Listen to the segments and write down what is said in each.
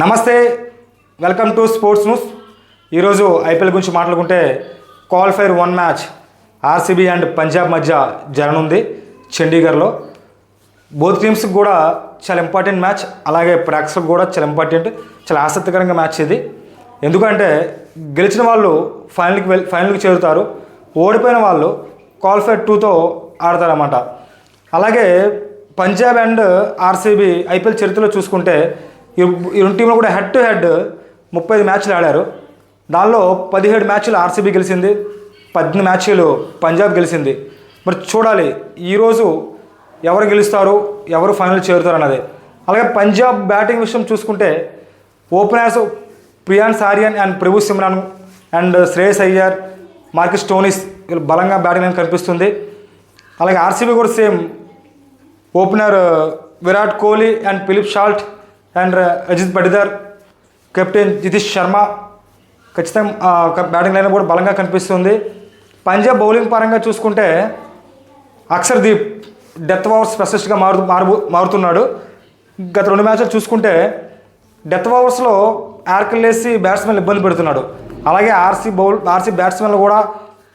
నమస్తే welcome to sports news. ఈరోజు IPL గురించి మాట్లాడుకుంటే qualifier one match RCB and Punjab మధ్య జరగనుంది చండీగఢ్లో. బోత్ టీమ్స్కి కూడా చాలా ఇంపార్టెంట్ మ్యాచ్ అలాగే ప్రేక్షకులకు కూడా చాలా ఇంపార్టెంట్ చాలా ఆసక్తికరంగా మ్యాచ్ ఇది. ఎందుకంటే గెలిచిన వాళ్ళు ఫైనల్కి వెల్ ఫైనల్కి చేరుతారు. ఓడిపోయిన వాళ్ళు క్వాలిఫైర్ టూతో ఆడతారన్నమాట. అలాగే పంజాబ్ అండ్ ఆర్సీబీ ఐపీఎల్ చరిత్రలో చూసుకుంటే ఈ రెండు టీంలు కూడా హెడ్ టు హెడ్ ముప్పై ఐదు మ్యాచ్లు ఆడారు. దానిలో పదిహేడు మ్యాచ్లు ఆర్సీబీ గెలిచింది పద్దెనిమిది మ్యాచ్లు పంజాబ్ గెలిచింది. మరి చూడాలి ఈరోజు ఎవరు గెలుస్తారు ఎవరు ఫైనల్ చేరుతారు అన్నది. అలాగే పంజాబ్ బ్యాటింగ్ విషయం చూసుకుంటే openers Priyansh సారియన్ and Prabhsimran and Shreyas Iyer Marcus Stoinis వీళ్ళు బలంగా బ్యాటింగ్ అని కనిపిస్తుంది. అలాగే ఆర్సీబీ కూడా same opener Virat Kohli and Philip Salt and Rajat Patidar captain Jitesh Sharma ఖచ్చితంగా బ్యాటింగ్ లైన్ కూడా బలంగా కనిపిస్తుంది. పంజాబ్ బౌలింగ్ పరంగా చూసుకుంటే అక్షర్ దీప్ డెత్ ఓవర్ స్పెషలిస్ట్గా మారు మారు మారుతున్నాడు. గత రెండు మ్యాచ్లు చూసుకుంటే డెత్ ఓవర్స్లో యార్కిల్లేసి బ్యాట్స్మెన్ ఇబ్బంది పెడుతున్నాడు. అలాగే ఆర్సీ బౌల్ ఆర్సీ బ్యాట్స్మెన్లు కూడా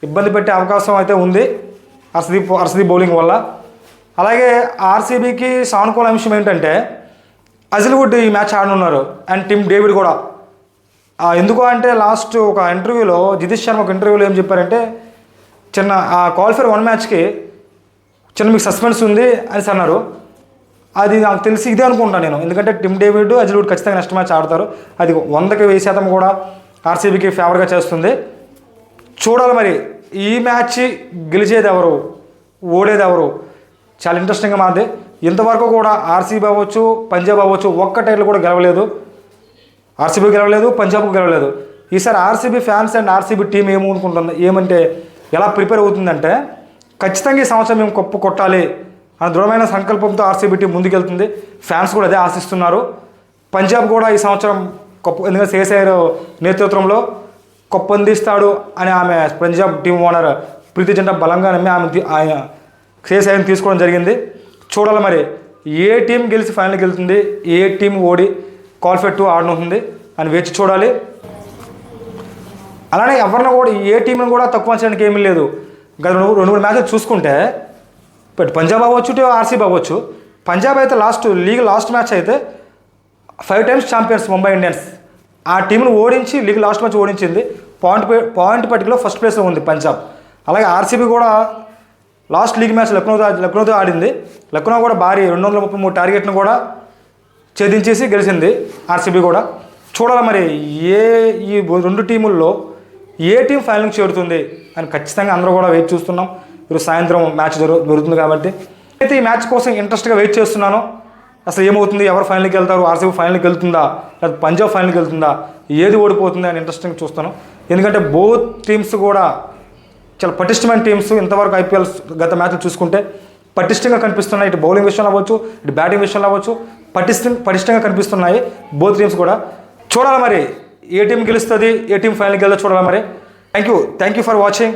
ఇబ్బంది పెట్టే అవకాశం అయితే ఉంది హర్షదీప్ హర్షదీప్ బౌలింగ్ వల్ల. అలాగే ఆర్సీబీకి సానుకూల అంశం ఏంటంటే అజిల్వుడ్ ఈ మ్యాచ్ ఆడనున్నారు. అండ్ టిమ్ డేవిడ్ కూడా. ఎందుకు అంటే లాస్ట్ ఒక ఇంటర్వ్యూలో జితీష్ శర్మ ఒక ఇంటర్వ్యూలో ఏం చెప్పారంటే చిన్న ఆ క్వాలిఫైర్ వన్ మ్యాచ్కి చిన్న మీకు సస్పెన్స్ ఉంది అనేసి అన్నారు. అది నాకు తెలిసి ఇదే అనుకుంటాను నేను. ఎందుకంటే టిమ్ డేవిడ్ అజిల్వుడ్ ఖచ్చితంగా నెక్స్ట్ మ్యాచ్ ఆడతారు. అది వందకి వెయ్యి శాతం కూడా ఆర్సీబీకి ఫేవర్గా చేస్తుంది. చూడాలి మరి. ఈ మ్యాచ్ గెలిచేది ఎవరు? ఓడేది ఎవరు? చాలా ఇంట్రెస్టింగ్గా మాది ఇంతవరకు కూడా ఆర్సీబీ అవ్వచ్చు పంజాబ్ అవ్వచ్చు ఒక్క టైటిల్ కూడా గెలవలేదు. ఆర్సీబీ గెలవలేదు పంజాబ్ గెలవలేదు. ఈసారి RCB fans and RCB team ఏమనుకుంటుంది? ఏమంటే ఎలా ప్రిపేర్ అవుతుందంటే ఖచ్చితంగా ఈ సంవత్సరం మేము కప్పు కొట్టాలి అనే దృఢమైన సంకల్పంతో ఆర్సీబీ టీం ముందుకెళ్తుంది. ఫ్యాన్స్ కూడా అదే ఆశిస్తున్నారు. పంజాబ్ కూడా ఈ సంవత్సరం కప్పు ఎందుకంటే శేషయ్యర్ నేతృత్వంలో కప్పు అందిస్తాడు అని ఆమె పంజాబ్ టీం ఓనర్ ప్రీతి జంట బలంగా నమ్మి ఆమె ఆయన శేషయ్యను తీసుకోవడం జరిగింది. చూడాలి మరి. ఏ టీం గెలిచి ఫైనల్కి వెళ్తుంది ఏ టీం ఓడి క్వాలిఫైర్ టూ ఆడనుంటుంది అని వేచి చూడాలి. అలానే ఎవరిని కూడా ఏ టీంని కూడా తక్కువ చేయడానికి ఏమీ లేదు. గత రెండు రెండు మూడు మ్యాచెస్ చూసుకుంటే ఇప్పుడు పంజాబ్ అవ్వచ్చు ఆర్సీబీ అవ్వచ్చు పంజాబ్ అయితే లాస్ట్ లీగ్ లాస్ట్ మ్యాచ్ అయితే five times champions Mumbai Indians ఆ టీంను ఓడించి లీగ్ లాస్ట్ మ్యాచ్ ఓడించింది. పాయింట్ పాయింట్ పట్టికలో ఫస్ట్ ప్లేస్లో ఉంది పంజాబ్. అలాగే ఆర్సీబీ కూడా లాస్ట్ లీగ్ మ్యాచ్ లక్నోతో లక్నోతో ఆడింది. లక్నో కూడా భారీ రెండు వందల ముప్పై మూడు టార్గెట్ను కూడా ఛేదించేసి గెలిచింది ఆర్సీబీ కూడా. చూడాలి మరి ఏ ఈ రెండు టీముల్లో ఏ టీం ఫైనల్కి చేరుతుంది అని ఖచ్చితంగా అందరూ కూడా వెయిట్ చూస్తున్నాం. ఇప్పుడు సాయంత్రం మ్యాచ్ జరుగు జరుగుతుంది కాబట్టి. అయితే ఈ మ్యాచ్ కోసం ఇంట్రెస్ట్గా వెయిట్ చేస్తున్నాను. అసలు ఏమవుతుంది? ఎవరు ఫైనల్కి వెళ్తారు? ఆర్సీబీ ఫైనల్కి వెళ్తుందా? లేదా పంజాబ్ ఫైనల్కి వెళ్తుందా? ఏది ఓడిపోతుంది అని ఇంట్రెస్టింగ్ చూస్తాను ఎందుకంటే బోత్ టీమ్స్ కూడా చాలా పటిష్టమైన టీమ్స్ ఇంతవరకు ఐపీఎల్ గత మ్యాచ్లు చూసుకుంటే పటిష్టంగా కనిపిస్తున్నాయి. ఇటు బౌలింగ్ విషయంలో అవ్వచ్చు ఇటు బ్యాటింగ్ విషయంలో అవ్వచ్చు పటిష్ట పటిష్టంగా కనిపిస్తున్నాయి. బోత్ టీమ్స్ కూడా. చూడాలి మరి? ఏ టీం గెలుస్తుంది? ఏ టీం ఫైనల్కి వెళ్తా చూడాలి మరి? Thank you thank you for watching